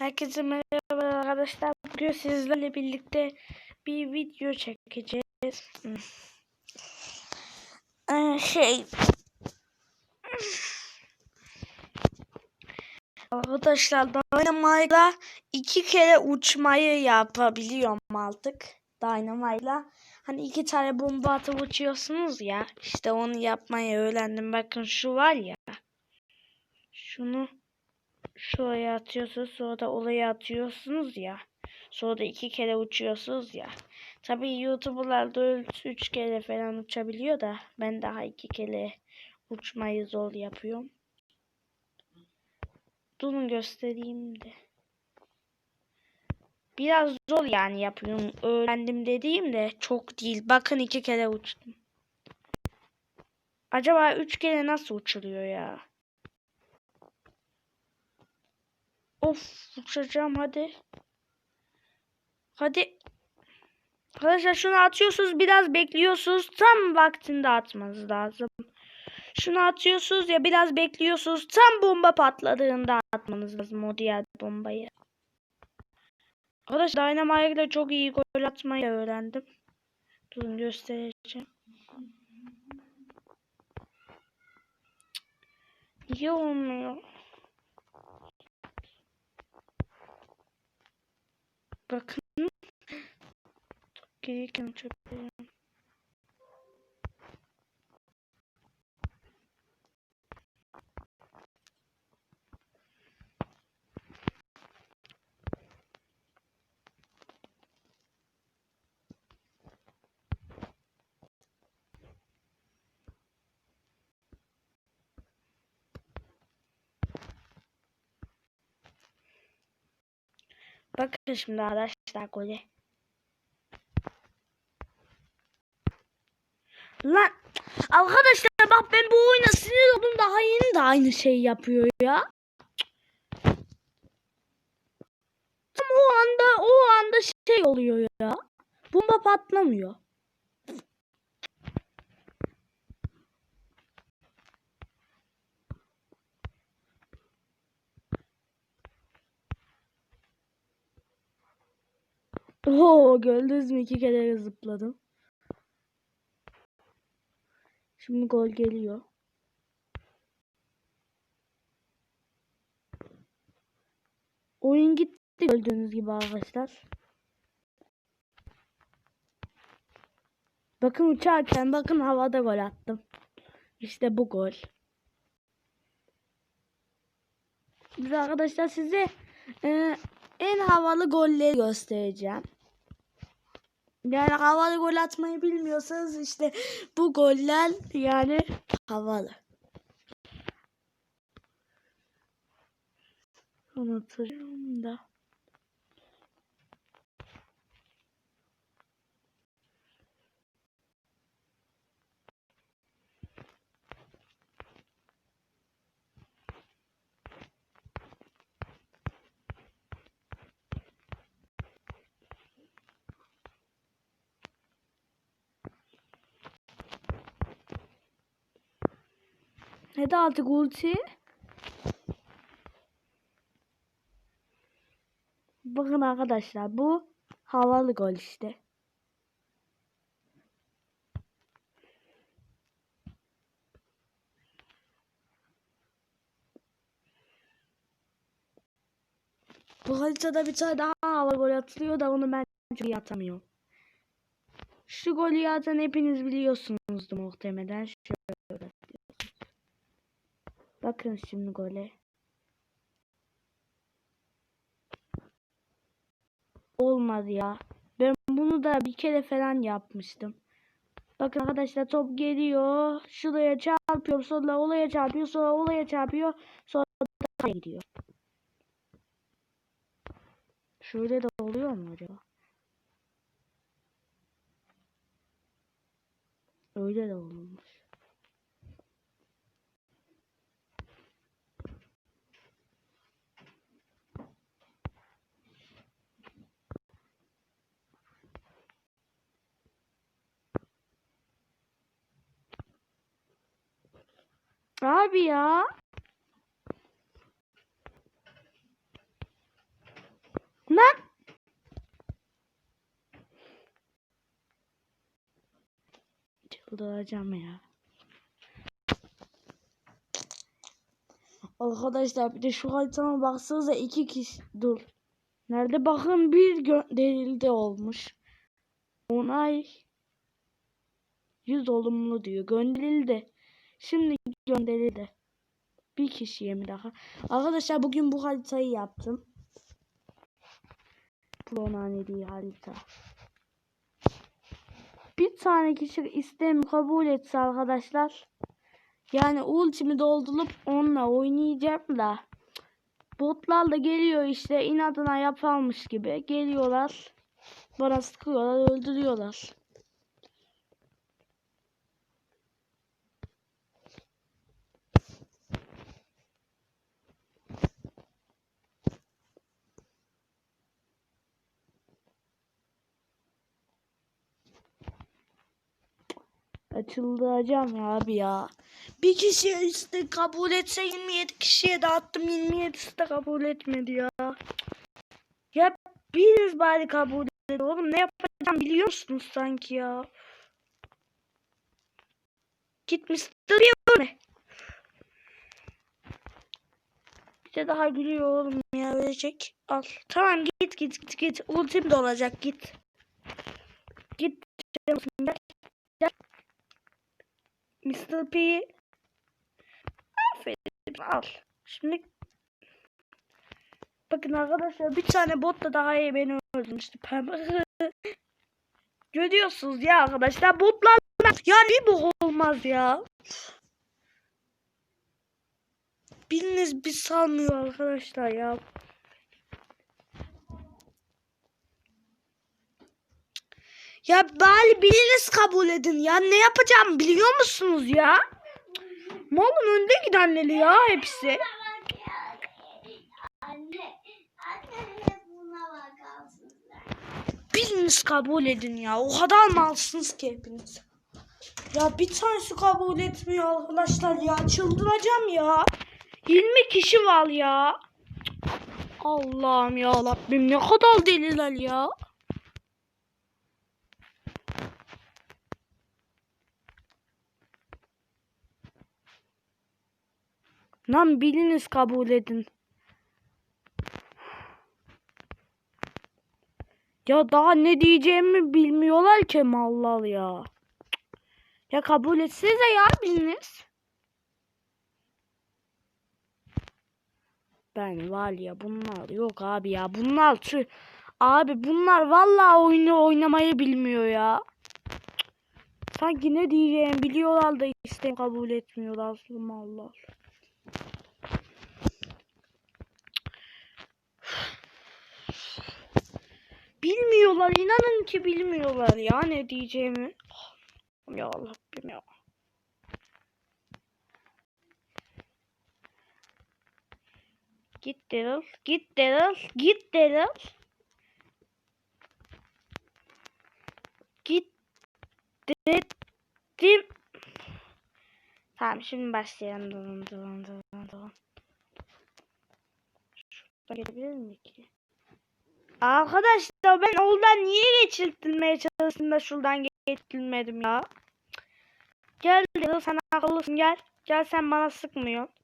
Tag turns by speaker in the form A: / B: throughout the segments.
A: Herkese merhaba arkadaşlar. Bugün sizlerle birlikte bir video çekeceğiz. Ee, şey Arkadaşlar Dynamite'la iki kere uçmayı yapabiliyorum artık. Dynamite'la. Hani iki tane bomba atıp uçuyorsunuz ya. İşte onu yapmayı öğrendim. Bakın şu var ya. Şunu şuraya atıyorsunuz sonra da oraya atıyorsunuz ya. Sonra da iki kere uçuyorsunuz ya. Tabii YouTuber'lar da üç kere falan uçabiliyor da ben daha iki kere uçmayı zor yapıyorum. Durun göstereyim de. Biraz zor yani yapıyorum. Öğrendim dediğim de çok değil. Bakın iki kere uçtum. Acaba üç kere nasıl uçuluyor ya? Of uçacağım hadi. Hadi. Arkadaşlar şunu atıyorsunuz biraz bekliyorsunuz. Tam vaktinde atmanız lazım. Şunu atıyorsunuz ya biraz bekliyorsunuz. Tam bomba patladığında atmanız lazım o diğer bombayı. Arkadaşlar Dynamite ile çok iyi gol atmayı öğrendim. Durun göstereceğim. Niye olmuyor? Bakın. Gereken çöpleri. Bakın şimdi arkadaşlar golü. Lan arkadaşlar bak ben bu oyuna sinir oldum daha yeni de aynı şey yapıyor ya. Tam o anda o anda şey oluyor ya. Bomba patlamıyor. Oo gördünüz mü iki kere zıpladım. Şimdi gol geliyor. Oyun gitti gördüğünüz gibi arkadaşlar. Bakın uçarken bakın havada gol attım. İşte bu gol. Biz arkadaşlar size e, en havalı golleri göstereceğim. Yani havalı gol atmayı bilmiyorsanız işte bu goller yani havalı. Unutacağım da. Hadi artık ulti. Bakın arkadaşlar bu havalı gol işte. Bu haritada bir tane daha havalı gol atılıyor da onu ben çok iyi atamıyorum. Şu golü zaten hepiniz biliyorsunuzdur muhtemelen. Şöyle. Bakın şimdi gole. Olmadı ya. Ben bunu da bir kere falan yapmıştım. Bakın arkadaşlar top geliyor. Şuraya çarpıyor. Sonra olaya çarpıyor. Sonra olaya çarpıyor. Sonra da gidiyor. Şöyle de oluyor mu acaba? Öyle de olmuş. Abi ya. Lan. Çıldıracağım ya. Arkadaşlar bir de şu haritama baksanıza iki kişi dur. Nerede bakın bir gönderildi olmuş. Onay 100 olumlu diyor. Gönderildi. Şimdi gönderildi. Bir kişiye mi daha? Arkadaşlar bugün bu haritayı yaptım. Diye harita. Bir tane kişi istemi kabul etse arkadaşlar. Yani ultimi doldurup onunla oynayacağım da. Botlar da geliyor işte inadına yapalmış gibi. Geliyorlar. Bana sıkıyorlar öldürüyorlar. Açıldıracağım ya abi ya. Bir kişi işte kabul etse 27 kişiye dağıttım 27'si de kabul etmedi ya. Ya biriniz bari kabul edin oğlum ne yapacağım biliyor musunuz sanki ya. Gitmiştir? Bir de daha gülüyor oğlum ya verecek. Al. Tamam git git git git. Ultim de olacak git. Git. Gel. Mr. P. Aferin al. Şimdi bakın arkadaşlar bir tane bot da daha iyi beni öldürmüştü. Görüyorsunuz ya arkadaşlar botlar ya ne bu olmaz ya. Biriniz bir salmıyor arkadaşlar ya. Ya bari biriniz kabul edin ya. Ne yapacağım biliyor musunuz ya? Malın önde gidenleri ya hepsi. Biriniz kabul edin ya. O kadar malsınız ki hepiniz. Ya bir tanesi kabul etmiyor arkadaşlar ya. Çıldıracağım ya. 20 kişi var ya. Allah'ım ya Rabbim ne kadar deliler ya. Lan biriniz kabul edin. Ya daha ne diyeceğimi bilmiyorlar ki mallar ya. Ya kabul etsenize ya biriniz. Ben var ya bunlar yok abi ya bunlar tüh. Abi bunlar vallahi oyunu oynamayı bilmiyor ya. Sanki ne diyeceğimi biliyorlar da işte kabul etmiyorlar mallar. Bilmiyorlar inanın ki bilmiyorlar ya ne diyeceğimi. Ya Rabbim ya. Git Daryl, git Daryl, git Daryl. Git dedim. Tamam şimdi başlayalım. Durun durun durun durun. Şuradan gelebilir mi ki? Arkadaşlar ben oradan niye geçirtilmeye çalıştım da şuradan geçirtilmedim ya. Gel Daryl sen akıllısın gel. Gel sen bana sıkmıyorsun.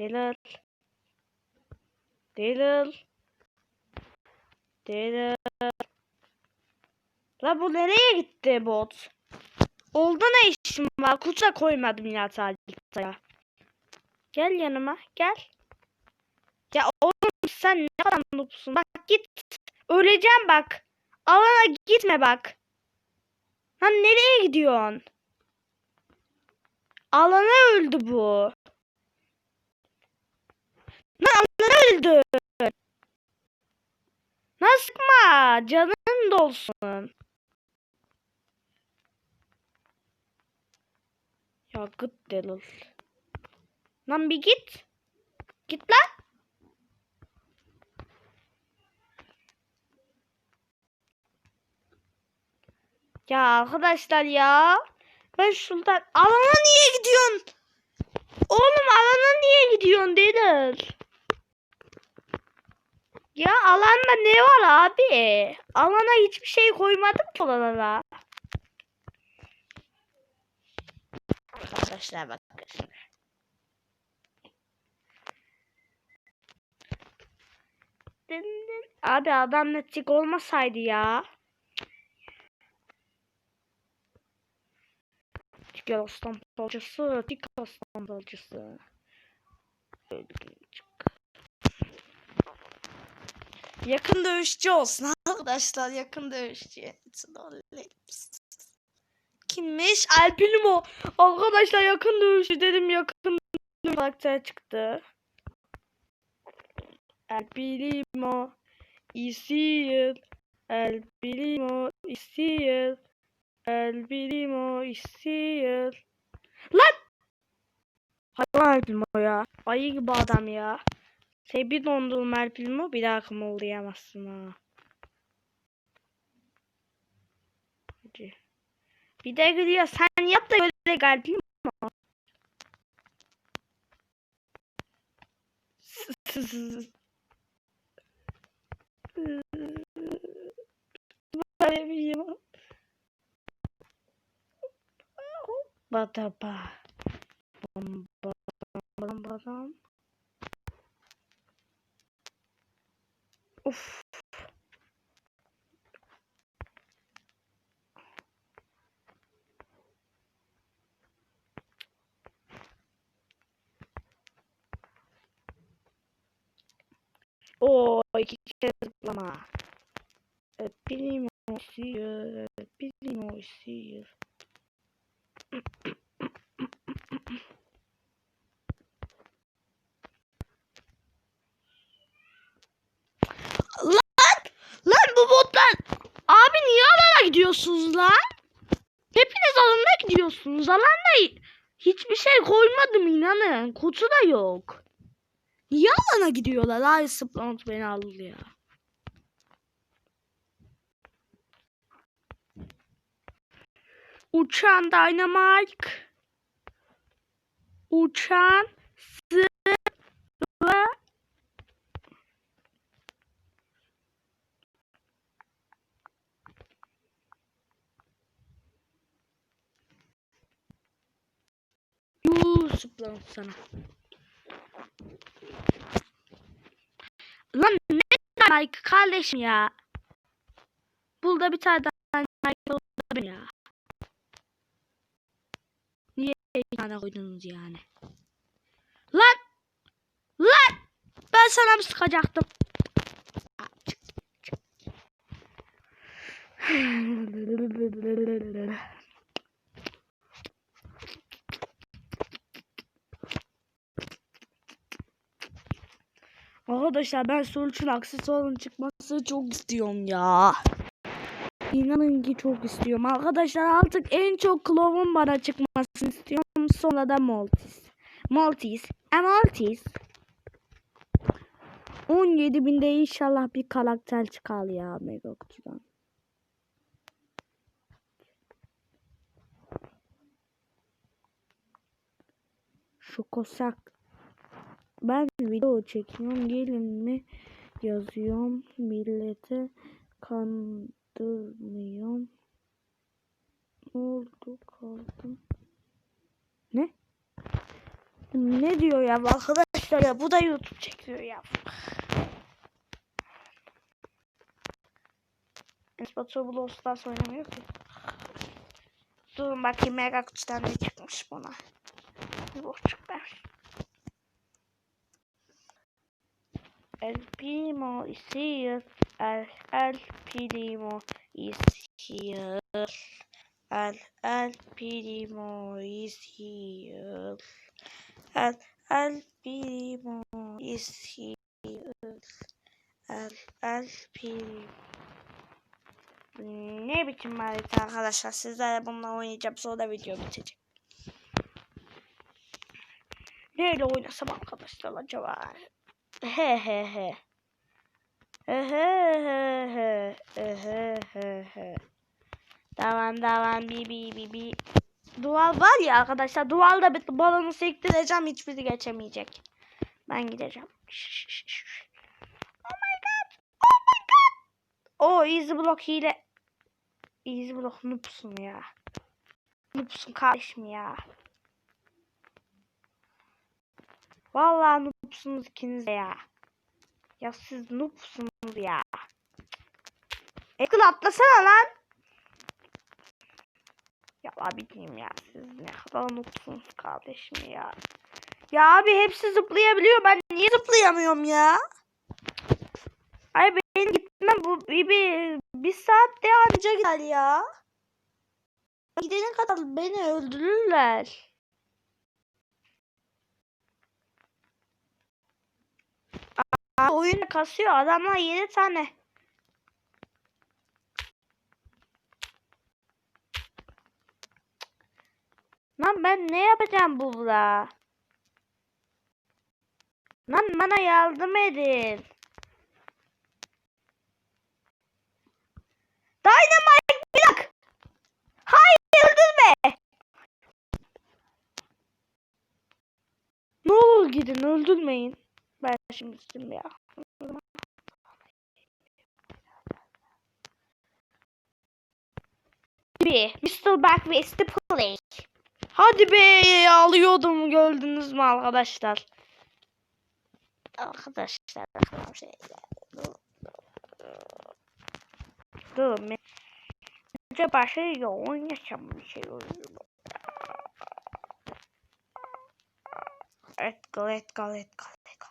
A: Daryl. Daryl. Daryl. La bu nereye gitti bot? Oldu ne işim var? Kutuya koymadım ya ya. Gel yanıma gel. Ya oğlum sen ne kadar noobsun. Bak git. Öleceğim bak. Alana gitme bak. Lan nereye gidiyorsun? Alana öldü bu. Lan alana öldü. Lan sıkma. Canın dolsun. Ya gıt Delil. Lan bir git. Git lan. Ya arkadaşlar ya. Ben şuradan alana niye gidiyorsun? Oğlum alana niye gidiyorsun Delil? Ya alanda ne var abi? Alana hiçbir şey koymadım ki alana. arkadaşlar bakın. Abi adam netik olmasaydı ya. Tik aslan balcısı, tik aslan balcısı. Yakın dövüşçü olsun arkadaşlar. Yakın dövüşçü. Kimmiş? Alpinimo. Arkadaşlar yakın dövüşçü dedim. Yakın dövüşçü karakter çıktı. Alpinimo. İsiyil. Alpinimo. İsiyil. Alpinimo. İsiyil. Lan! Hayvan Alpinimo ya. Ayı gibi adam ya. Şey bir dondurma Alpinimo bir daha kımıldayamazsın ha. Hadi. Bir de gülüyor. Sen yap da böyle kalbim Böyle bir Badabá. Bom. Uf. Oi, que quer reclamar? É Pilimon é gidiyorsunuz lan? Hepiniz alana gidiyorsunuz. Alanda hiçbir şey koymadım inanın. Kutu da yok. Niye alana gidiyorlar? Ay Splant beni aldı ya. Uçan Dynamite. Uçan sıra Splant sana. Lan ne Nike kardeşim ya. Burada bir tane daha Nike olabilir ya. Niye bir tane koydunuz yani? Lan! Lan! Ben sana mı sıkacaktım? Arkadaşlar ben Sulç'un aksesuarın çıkması çok istiyorum ya. İnanın ki çok istiyorum. Arkadaşlar artık en çok Clove'un bana çıkmasını istiyorum. Sonra da Maltese. Maltese. E Maltese. 17 binde inşallah bir karakter çıkar ya Mega Kutu'dan. Şu kosak. Ben video çekiyorum. Gelin mi yazıyorum. Millete kandırmıyorum. Ne oldu kaldım. Ne? Ne diyor ya arkadaşlar ya bu da YouTube çekiyor ya. Brawl Stars oynamıyor ki. Durun bakayım Mega Kutu'dan ne çıkmış buna. Bir boş çıkmış. El primo is here. El, el primo is here. El, el primo is here. El, el primo is here. El, el primo. Ne biçim harita arkadaşlar. Sizlerle bununla oynayacağım. Sonra da video bitecek. Neyle oynasam arkadaşlar acaba? He he he. He he. Devam devam bi bi bi bi. Duval var ya arkadaşlar. Duvalda bir balonu sektireceğim. Hiçbiri geçemeyecek. Ben gideceğim. Oh my god. Oh my god. O easy block hile. Easy block noobsun ya. Noobsun kardeşim ya. Vallahi noobsunuz ikiniz ya. Ya siz noobsunuz ya. Ekıl atlasana lan. Ya abi ya siz ne kadar noobsunuz kardeşim ya. Ya abi hepsi zıplayabiliyor ben niye zıplayamıyorum ya? Ay benim gitmem bu bir, bir, bir saatte anca gider ya. Gidene kadar beni öldürürler. Oyun kasıyor adamlar 7 tane. Lan ben ne yapacağım burada? Lan bana yardım edin. Dynamite blok. Hayır öldürme. Ne olur gidin öldürmeyin. Şimdi gittim ya. Bir, Mr. Backways the play. Hadi be alıyordum gördünüz mü arkadaşlar? Arkadaşlar aklıma şey geldi. Dur ben. Önce başka yoğun yaşam bir şey oluyor. Evet go let go let go let go.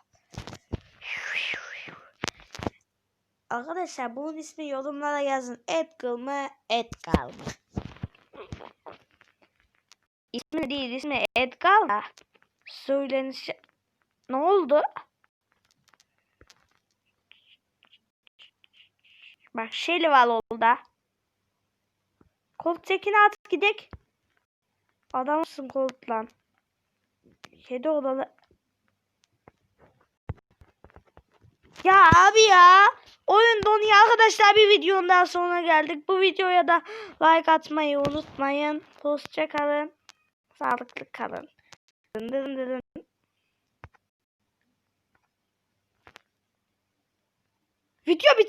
A: Arkadaşlar bunun ismi yorumlara yazın. Edgar mı? Edgar mı? İsmi değil ismi Edgar da. Söylenişi... Ne oldu? Bak şeyli var oldu. Colt tekini at gidek. Adamsın Colt lan. Kedi odalı. Ya abi ya. Oyun donuyor arkadaşlar bir videonun daha sonuna geldik. Bu videoya da like atmayı unutmayın. Hoşça kalın. Sağlıklı kalın. Dın dın dın. Video bitsin.